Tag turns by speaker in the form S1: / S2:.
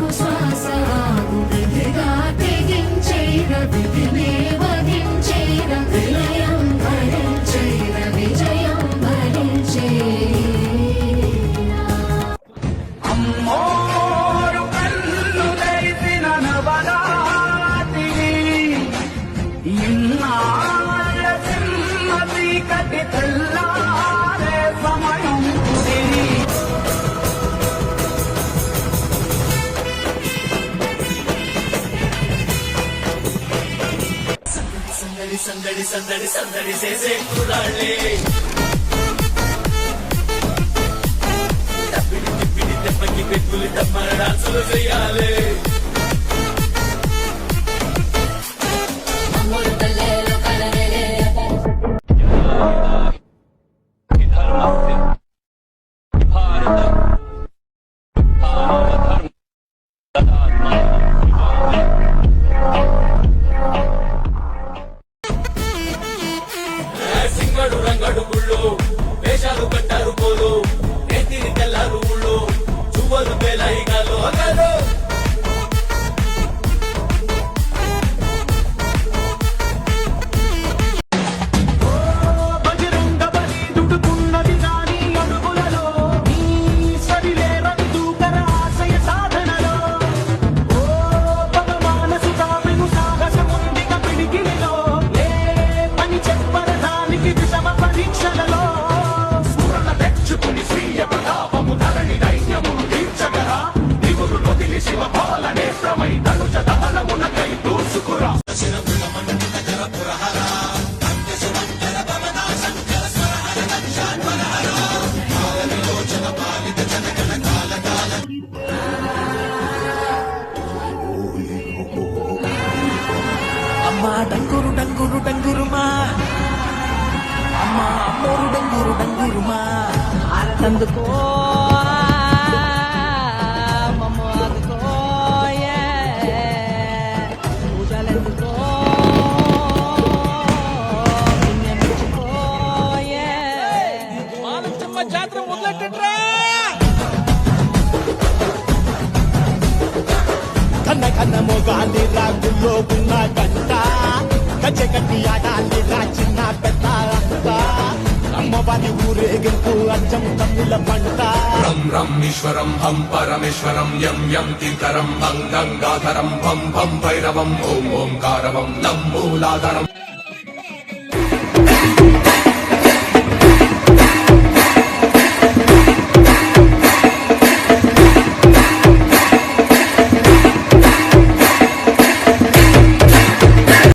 S1: మనకు శ్వాస ఆగు విధిగా తెగించేర విధినే వధించేర విలయం భరించేర విజయం
S2: తెల్లా
S3: సందడి సందడి సందడి సందడి చేసే కుర్రాళ్ళే తప్పిడి తిప్పిడి దెబ్బకి పెట్టులు దమ్మర డాన్సులు చేయాలి. రంగడు వేషాలు కట్టారు
S4: அம்மா டங்குரு டங்குரு டங்குருமா. அம்மா அம்மோரு டங்குரு டங்குருமா.
S5: அத்தந்துக்கோ ಜಾತ್ರೆ ಮೊದಲೆಟ್ಟಿಟ್ರೆ
S6: కన్న కన్న మొగాలి రాగుల్లో ఉన్న గంట. గజ్జె కట్టి ఆడాలి రా చిన్న పెద్ద అమ్మవారి ఊరేగింపు అచ్చం తమ్ముల పంట.
S7: రం రం ఈశ్వరం హం పరమేశ్వరం యం యం తీర్థరం భం గంగాధరం భం భం భైరవం ఓం ఓంకారవం లం మూలాధరం.